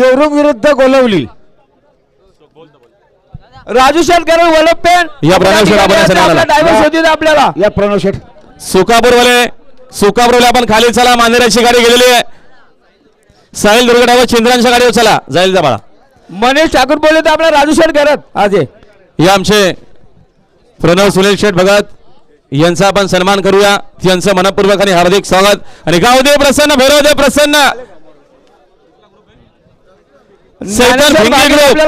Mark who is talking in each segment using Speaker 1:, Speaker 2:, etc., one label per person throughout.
Speaker 1: देवरुख विरुद्ध गोलवली.
Speaker 2: राजू शेटकर वलपेन
Speaker 3: या प्रणव शेट आपण सन्मानाला.
Speaker 2: डायव्हर्स होती आपल्याला.
Speaker 1: या प्रणव शेठ.
Speaker 3: सुकापूरवाले सुकापूरवाले आपण खाली चला. मांदेराची गाडी गेलेली आहे. साहिल दुर्गडावर चिंद्रांच्या गाडीवर चला. जाईल जा बाळा.
Speaker 2: मनीष ठाकूर बोलले तर आपला राजू शेट करत आज हे.
Speaker 3: हे आमचे प्रणव सुनील शेठ भगत. यांचा आपण सन्मान करूया. यांचं मनपूर्वक आणि हार्दिक स्वागत. आणि गावदेव प्रसन्न भैरवदेव प्रसन्न. सैतान भिंगे ग्रुप.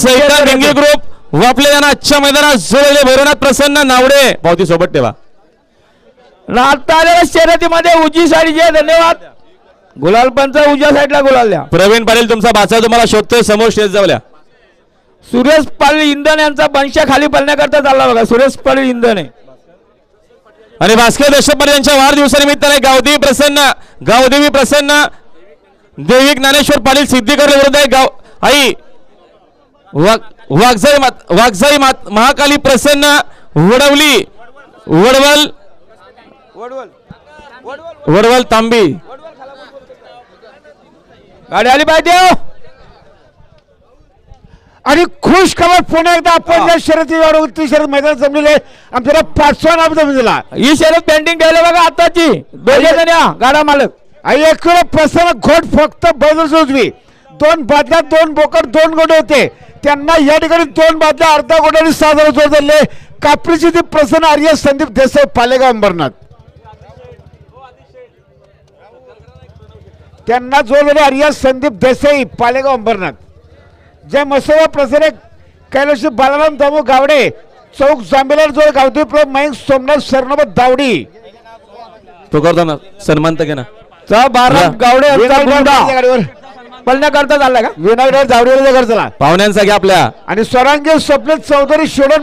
Speaker 3: सैतान. भिंगे ग्रुप. वापले यांना आजच्या मैदानात जोडले भैरवनाथ प्रसन्न नावडे. पावती सोबत ठेवा.
Speaker 2: आता आलेल्या शर्यतीमध्ये उजी साडीचे धन्यवाद. गुलाल पंच उजव्या साईडला गुलाल द्या
Speaker 3: प्रवीण पाटील तुमचा बाचा तुम्हाला शोधतोय समोर स्टेज जावल्या
Speaker 2: सुरेश पाटील इंधन यांचा बनशा खाली पडण्याकरता चालला बघा. सुरेश पाटील इंधन आहे.
Speaker 3: आणि भास्कर देशपांडे यांच्या वाढदिवसानिमित्ताने गावदेवी प्रसन्न गावदेवी प्रसन्न देविक ज्ञानेश्वर पाटील सिद्धीकर विरुद्ध आहे. गाव आई वाघ- वाघजाई मात- महाकाली प्रसन्न वडवली वडवल वडवल तांबी.
Speaker 2: गाडी आली पाहिजे.
Speaker 1: आणि खुश खबर पुन्हा एकदा आपण ज्या शर्यतीवर उत्ती शर्यत मैदान जमलेले आमच्याला पाचवा नाव जमून दिला
Speaker 2: ही शर्यत पेंटिंग ठेवले बघा आताची. दोघे जण या गाडा मालक.
Speaker 1: आणि एक प्रसन्न घोट फक्त बदल उजवी दोन बादल्या दोन बोकड दोन गोडे होते. त्यांना या ठिकाणी दोन बादल्या अर्धा गोड्याने सहा जोडले कापडीचे ते कापडीची ती प्रसन्न आर्य संदीप देसाई पालेगाव अंबरनाथ. त्यांना जोडलेले आर्य संदीप देसाई पालेगाव अंबरनाथ. जय मसोबा प्रसन्न कैलाशी बालाराम दामू गावडे चौक जांबेला जोड गावदेव मयंक सोमनाथ शरणोबत दावडी.
Speaker 3: तो करतो ना सन्मान तर ना.
Speaker 2: चा बारा. गावडे यांचा
Speaker 1: विनायक
Speaker 2: गुंडा.
Speaker 1: दावडे गाडीवर.
Speaker 2: पळण्याकरता चालला का?
Speaker 1: विनायक
Speaker 3: पाहुण्यांचा घ्या आपल्या.
Speaker 1: आणि स्वरांगी स्वप्न चौधरी शिवडण